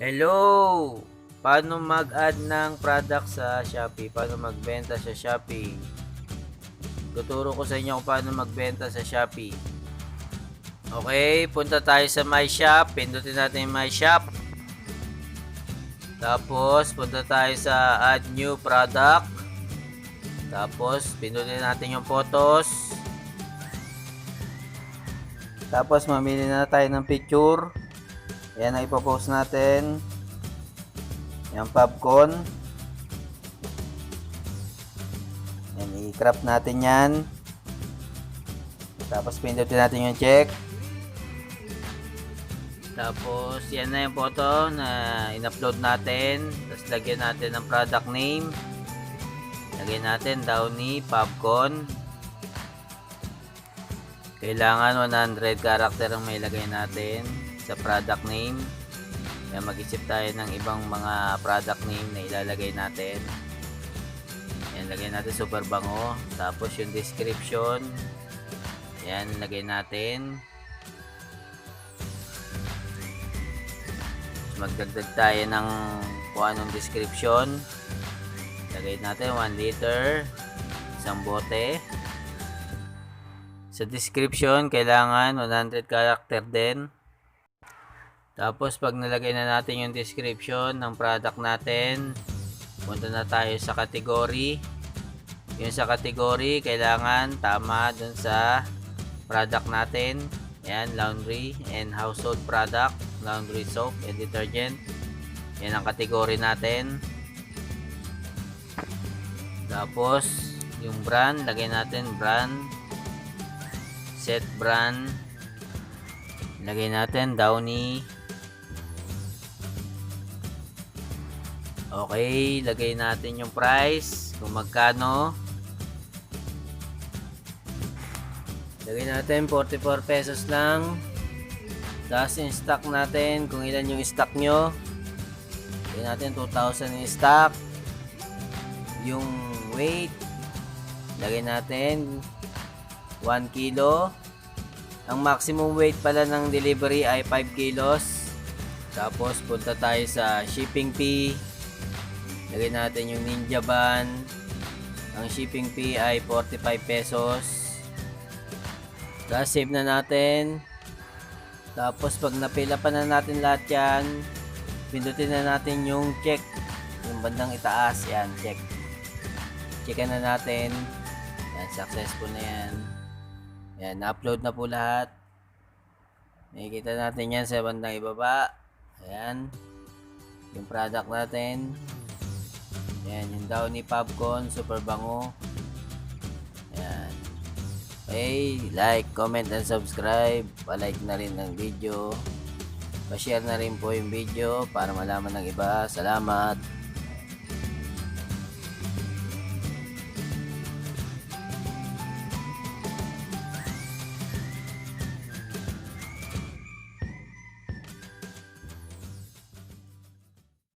Hello! Paano mag-add ng product sa Shopee? Paano magbenta sa Shopee? Tuturo ko sa inyo kung paano magbenta sa Shopee. Okay, punta tayo sa My Shop. Pindutin natin yung My Shop. Tapos, punta tayo sa Add New Product. Tapos, pindutin natin yung photos. Tapos, mamili na tayo ng picture. Yan ang ipopost natin. Yan, popcorn. Yan, i-crop natin yan. Tapos, pindutin natin yung check. Tapos, yan na yung photo na in-upload natin. Tapos, lagyan natin ng product name. Lagyan natin Downy Popcorn. Kailangan 100 character ang may lagay natin sa product name. Kaya mag-isip tayo ng ibang mga product name na ilalagay natin. Yan, lagay natin super bango. Tapos yung description. Yan, lagay natin. Magdagdag tayo ng kung anong description. Lagay natin 1 liter. Isang bote. Sa description, kailangan 100 character din. Tapos, pag nalagay na natin yung description ng product natin, punta na tayo sa category. Yung sa category, kailangan tama dun sa product natin. Yan, laundry and household product, laundry soap and detergent. Yan ang category natin. Tapos, yung brand, lagay natin brand set brand lagay natin Downy okay lagay natin yung price kung magkano lagay natin 44 pesos lang tapos yung stock natin kung ilan yung stock nyo lagay natin 2,000 yung stock yung weight lagay natin 1 kilo. Ang maximum weight pala ng delivery ay 5 kilos. Tapos punta tayo sa shipping fee. Lagay natin yung Ninja Ban. Ang shipping fee ay 45 pesos. Tapos save na natin. Tapos pag napila na natin lahat yan, pindutin na natin yung check. Yung bandang itaas. Yan, check. Checkan na natin. Yan, successful na yan. Yan, na-upload na po lahat. Nakikita natin yan sa bandang ibaba. Ayan. Yung product natin. Ayan, yung Downy Popcorn, super bango. Ayan. Okay, like, comment, and subscribe. Pa-like na rin ng video. Pa-share na rin po yung video para malaman ng iba. Salamat.